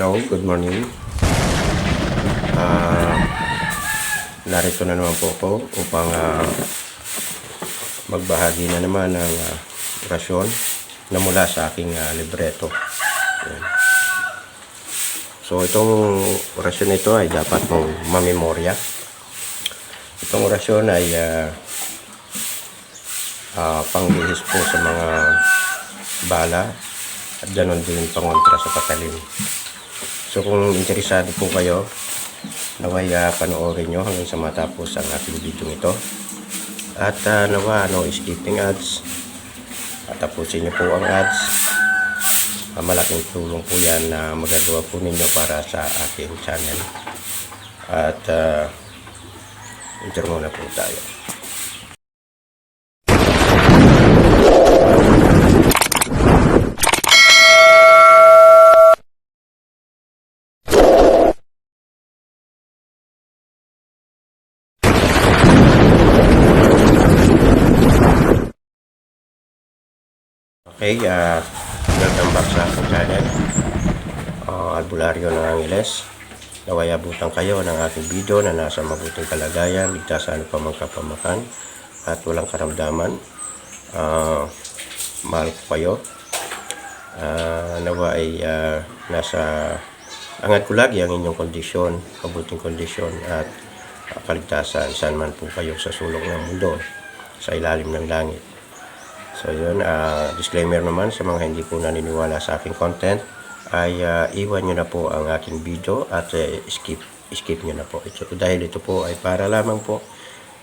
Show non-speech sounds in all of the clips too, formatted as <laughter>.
Hello, good morning. Ah, narito na naman po ako upang ah, magbahagi na naman ng ah, orasyon na mula sa aking ah, libreto. Yan. So itong orasyon ito ay dapat mong mamemorya. Itong orasyon ay ah, ah, pangbihis po sa mga bala at ganon din pangontra sa patalim. So kung interesado po kayo, naway uh, panoorin nyo hanggang sa matapos ang ating video ito. At uh, nawa, no skipping ads. At tapusin nyo po ang ads. Ah, malaking tulong po yan na magagawa po ninyo para sa aking channel. At uh, intro muna po tayo. Okay, uh, welcome back sa aking channel. Uh, Albularyo ng Angeles. Naway abutan kayo ng aking video na nasa mabuting kalagayan, ligtas sa pa mang kapamakan at walang karamdaman. Uh, mahal ko kayo. Uh, nawa ay uh, nasa angat ko lagi ang inyong kondisyon, mabuting kondisyon at uh, kaligtasan saan man po kayo sa sulok ng mundo, sa ilalim ng langit. So yun, ah, disclaimer naman sa mga hindi po naniniwala sa aking content ay ah, iwan nyo na po ang aking video at eh, skip skip nyo na po. Ito, dahil ito po ay para lamang po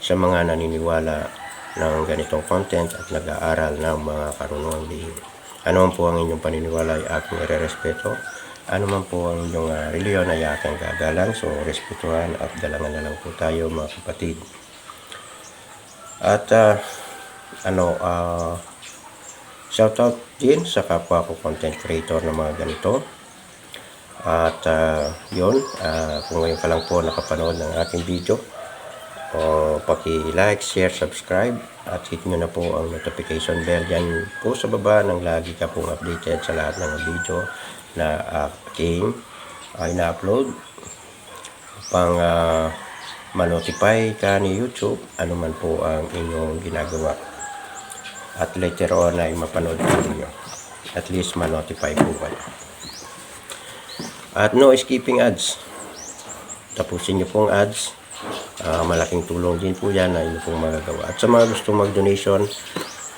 sa mga naniniwala ng ganitong content at nag-aaral ng mga karunungang lihim. Ano po ang inyong paniniwala ay aking irerespeto. Ano man po ang inyong ah, reliyon ay aking gagalang. So, respetuhan at galangan na lang po tayo mga kapatid. At ah, ano, ah, shoutout din sa kapwa ko content creator ng mga ganito. At ah, yun, ah, kung ngayon ka lang po nakapanood ng aking video, o paki-like, share, subscribe, at hit nyo na po ang notification bell dyan po sa baba nang lagi ka pong updated sa lahat ng video na aking uh, ina-upload upang ah, ma-notify ka ni YouTube ano man po ang inyong ginagawa at later on ay mapanood po ninyo. At least ma-notify po kayo. At no skipping ads. Tapusin nyo pong ads. Ah, malaking tulong din po yan na inyo pong magagawa. At sa mga gusto mag-donation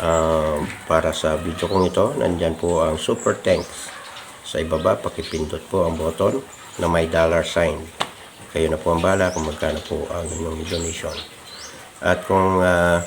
ah, para sa video kong ito, nandyan po ang super thanks. Sa ibaba, pakipindot po ang button na may dollar sign. Kayo na po ang bala kung magkano po ang inyong donation. At kung ah,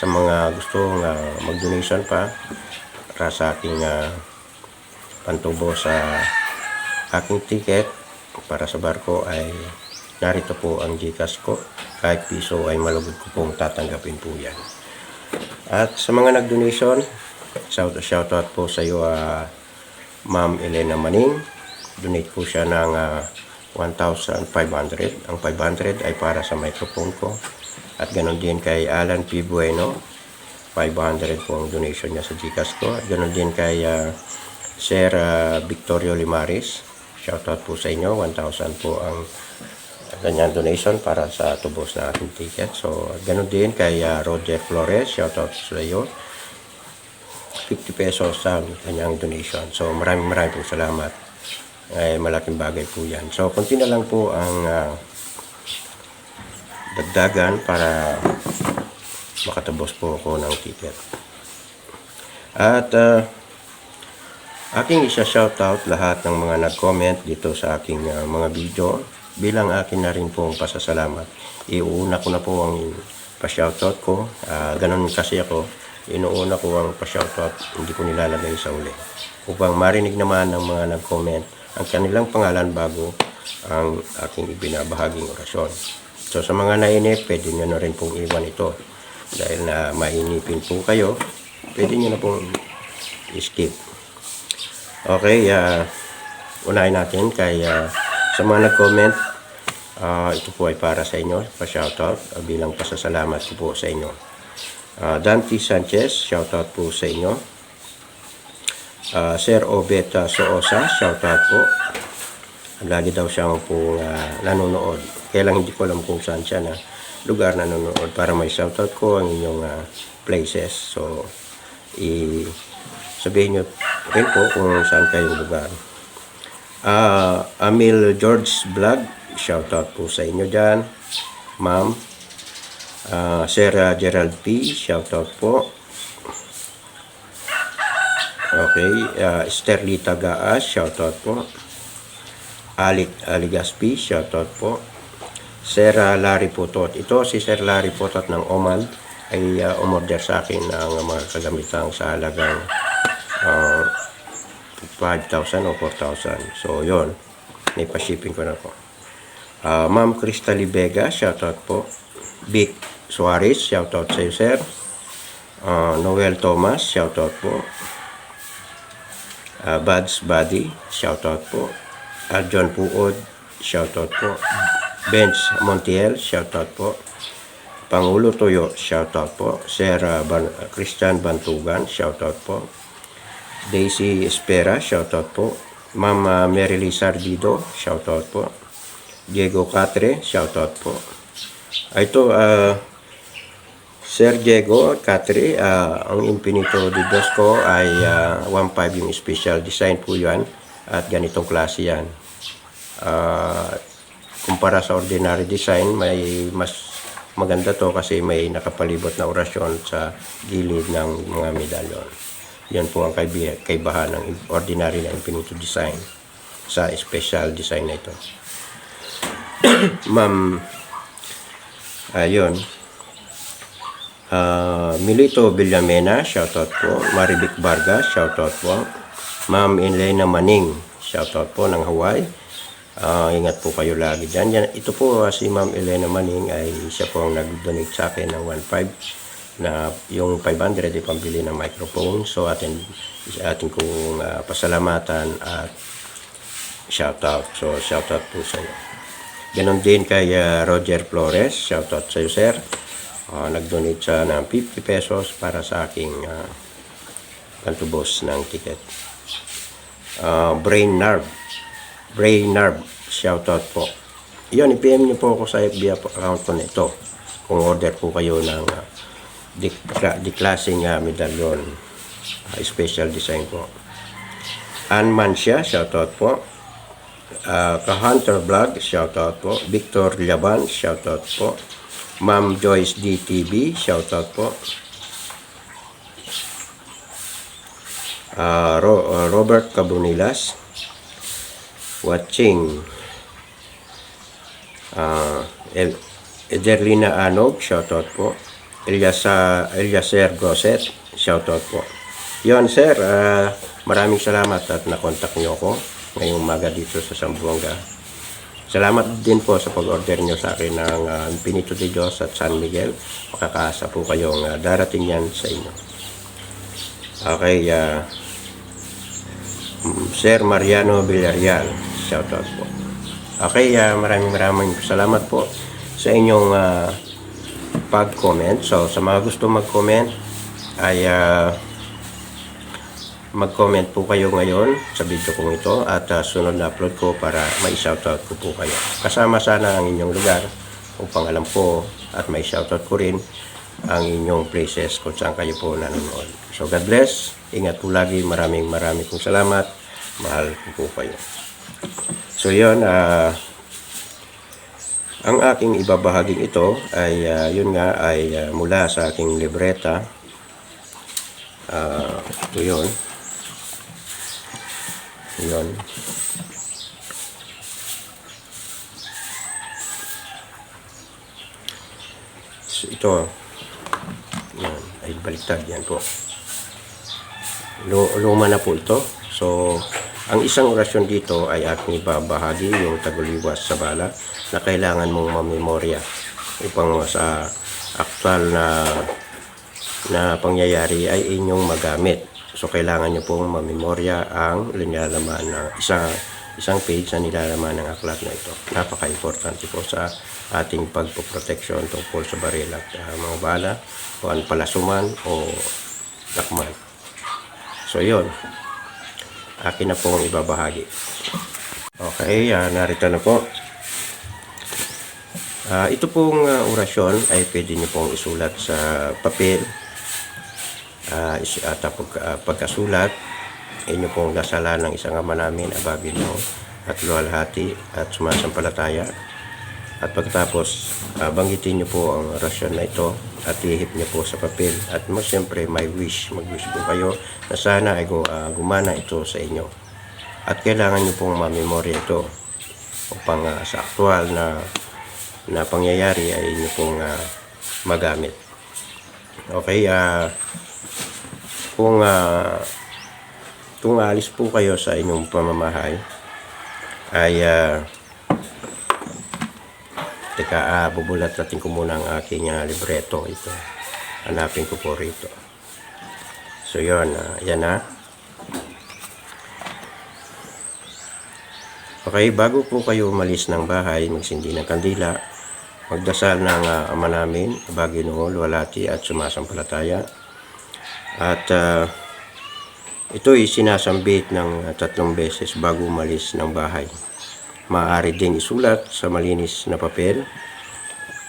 sa mga gustong uh, mag-donation pa para sa aking uh, pantubo sa aking ticket para sa barko ay narito po ang Gcash ko. Kahit piso ay malugod ko pong tatanggapin po yan. At sa mga nag-donation, shout, shout out po sa iyo uh, Ma'am Elena Maning. Donate po siya ng uh, 1,500. Ang 500 ay para sa microphone ko. At ganon din kay Alan P. Bueno. 500 po ang donation niya sa Gcash ko. At ganon din kay uh, Sir uh, Victorio Limaris. Shoutout po sa inyo. 1,000 po ang kanyang donation para sa tubos na ating ticket. So, ganon din kay uh, Roger Flores. Shoutout sa iyo. 50 pesos ang kanyang donation. So, maraming maraming po salamat. Ay, malaking bagay po yan. So, konti na lang po ang uh, dagdagan para makatubos po ako ng ticket. At uh, aking isa shoutout lahat ng mga nag-comment dito sa aking uh, mga video bilang akin na rin pong pasasalamat. Iuuna ko na po ang pa-shoutout ko. Uh, ganon kasi ako. Inuuna ko ang pa-shoutout, hindi ko nilalagay sa uli. Upang marinig naman ng mga nag-comment ang kanilang pangalan bago ang aking ibinabahaging orasyon. So sa mga nainip, pwede nyo na rin pong iwan ito. Dahil na mainipin po kayo, pwede nyo na pong skip. Okay, uh, unahin natin kay uh, sa mga nag-comment, uh, ito po ay para sa inyo, pa-shoutout uh, bilang pasasalamat po sa inyo. Uh, Dante Sanchez, shoutout po sa inyo. Ah, Sir Obet uh, Soosa, shoutout po. Lagi daw siyang po ah, nanonood. Kaya lang hindi ko alam kung saan siya na lugar nanonood para may shoutout ko ang inyong ah, places. So, i sabihin nyo rin po kung saan kayong lugar. Ah, Amil George Vlog, shoutout po sa inyo dyan. Ma'am. Ah, Sir ah, Gerald P, shoutout po. Okay, uh, Sterlita Gaas, shoutout po. Alik Aligaspi, shoutout po. Sir uh, Larry Putot. Ito si Sir Larry Putot ng Oman ay uh, umorder sa akin ng mga kagamitang sa halagang uh, 5,000 o 4,000. So, yon May pa-shipping ko na po. Uh, Ma'am Crystal Vega, shoutout po. Vic Suarez, shoutout sa iyo, sir. Uh, Noel Thomas, shoutout po. Uh, Buds Buddy, shoutout po. John Puod, shoutout po. Benz Montiel, shoutout po. Pangulo Toyo, shoutout po. Sir uh, Ban- Christian Bantugan, shoutout po. Daisy Espera, shoutout po. Ma'am uh, Mary Lee Sardido, shoutout po. Diego Catre, shoutout po. Ah, Ito, uh, Sir Diego Catre, ah, ang Infinito de Dos ko ay ah, 1.5 yung special design po yan at ganitong klase yan. Ah, kumpara sa ordinary design, may mas maganda to kasi may nakapalibot na orasyon sa gilid ng mga medalyon. Yan po ang kaibahan ng ordinary na Infinito design sa special design na ito. <coughs> Ma'am, ayun, Ah, Milito Villamena, shoutout po. Marivic Vargas, shoutout po. Ma'am Elena Maning, shoutout po ng Hawaii. Ah, ingat po kayo lagi dyan. Yan, ito po ah, si Ma'am Elena Maning ay siya po ang nag-donate sa akin ng 1.5 na yung 500 ay pambili ng microphone. So atin, atin kong ah, pasalamatan at shoutout. So shoutout po sa iyo. Ganon din kay ah, Roger Flores. Shoutout sa iyo, sir. Ah, nag-donate siya ng 50 pesos para sa aking uh, pantubos ng ticket. Ah, Brain Nerve. Brain Nerve. Shoutout po. Yun, i-PM niyo po ako sa FB account ko nito. Kung order po kayo ng uh, di, kla- di klaseng uh. Ah, special design po. Anman siya, shoutout po. Uh, Ka-Hunter Vlog, shoutout po. Victor Laban, shoutout po. Ma'am Joyce DTV, shoutout po. Ah, Ro- uh, Robert Cabunilas, watching. Ah, El- Ederlina Anog, shoutout po. Eliasa, Eliaser Grosset, shoutout po. Yon sir, ah, maraming salamat at nakontak niyo ako ngayong umaga dito sa Sambuanga. Salamat din po sa pag-order nyo sa akin ng uh, Infinito de Dios at San Miguel. Makakaasa po kayong ah, darating yan sa inyo. Okay, ah, mm, Sir Mariano Villarreal, shoutout po. Okay, ah, maraming maraming salamat po sa inyong ah, pag-comment. So, sa mga gusto mag-comment, ay ah, mag-comment po kayo ngayon sa video kong ito at ah, sunod na upload ko para may shoutout ko po kayo. Kasama sana ang inyong lugar upang alam po at may shoutout ko rin ang inyong places kung saan kayo po nanonood. So God bless. Ingat po lagi. Maraming maraming pong salamat. Mahal ko po kayo. So yun, ah ang aking ibabahaging ito ay ah, yun nga ay ah, mula sa aking libreta. Ah, ito yun. Yun. So, ito. Yan. Ay, baliktad. Yan po. Lu- Luma na po ito. So, ang isang orasyon dito ay aking ibabahagi yung taguliwas sa bala na kailangan mong mamemorya upang sa aktual na na pangyayari ay inyong magamit. So kailangan nyo pong mamemorya ang linalaman ng isang isang page na nilalaman ng aklat na ito. Napaka-importante po sa ating pagpoproteksyon tungkol sa baril at ah, mga bala o palasuman o takman. So yun. Akin na pong ibabahagi. Okay, ah, narito na po. Ah, ito pong ah, orasyon ay pwede niyo pong isulat sa papel. Ah, is, at ah, pag, ah, pagkasulat, inyo pong dasalan ng isang ama namin, mo, at luwalhati at sumasampalataya. At pagkatapos, ah, banggitin niyo po ang orasyon na ito at ihip niyo po sa papel. At mo siyempre may wish, mag-wish po kayo na sana ay ah, gumana ito sa inyo. At kailangan niyo pong mamemorya ito upang ah, sa aktual na na pangyayari ay inyo pong ah, magamit. Okay, ah kung ah, kung aalis po kayo sa inyong pamamahay ay ah, teka, ah, bubulat natin ko muna ang aking ah, libreto ito. Hanapin ko po rito. So yun, ah, yan na. Okay, bago po kayo umalis ng bahay, magsindi ng kandila, magdasal ng ah, Ama namin, Baginoo, Luwalhati at sumasampalataya. At ah, ito ay sinasambit ng tatlong beses bago umalis ng bahay. Maaari ding isulat sa malinis na papel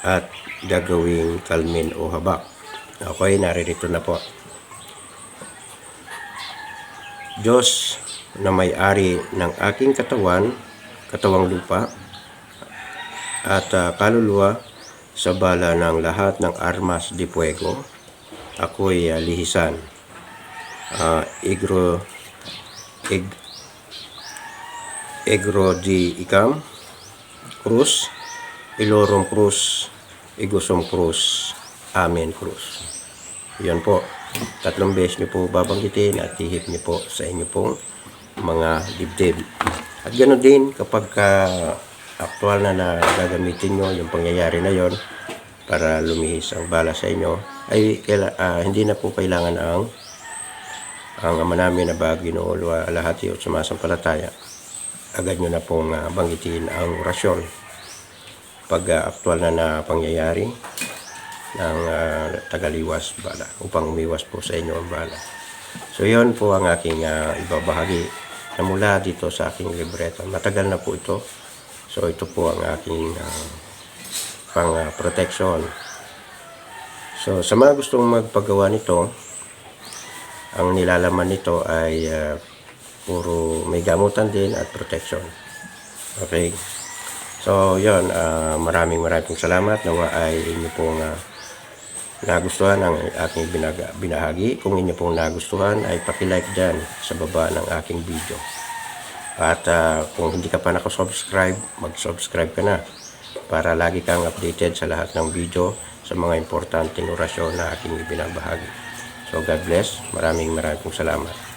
at gagawing kalmin o habak. Okay, naririto na po. Diyos na may-ari ng aking katawan, katawang lupa, at ah, kaluluwa sa bala ng lahat ng armas de fuego, ako'y ah, lihisan. Ah, igro, ig, egro di ikam, krus, ilorom krus, igusom krus, amen krus. Yan po. Tatlong beses niyo po babanggitin at ihip niyo po sa inyo pong mga dibdib. At ganoon din kapag ka aktual na na gagamitin nyo yung pangyayari na yon para lumihis ang bala sa inyo ay kaila, ah, hindi na po kailangan ang ang ama namin na Baginoo lahat o sumasampalataya agad nyo na pong ah, banggitin ang orasyon pag ah, aktual na na pangyayari ng ah, tagaliwas bala upang umiwas po sa inyo ang bala. So yon po ang aking ah, ibabahagi na mula dito sa aking libreto. Matagal na po ito. So ito po ang aking ah, pang ah, protection. So sa mga gustong magpagawa nito, ang nilalaman nito ay ah, puro may gamutan din at protection. Okay. So, yon maraming maraming salamat. Nawa ay inyo pong ah, nagustuhan ang aking binaga, binahagi. Kung inyo pong nagustuhan ay paki-like dyan sa baba ng aking video. At ah, kung hindi ka pa nakasubscribe, mag-subscribe ka na para lagi kang updated sa lahat ng video sa mga importanteng orasyon na aking ibinabahagi. So God bless. Maraming maraming salamat.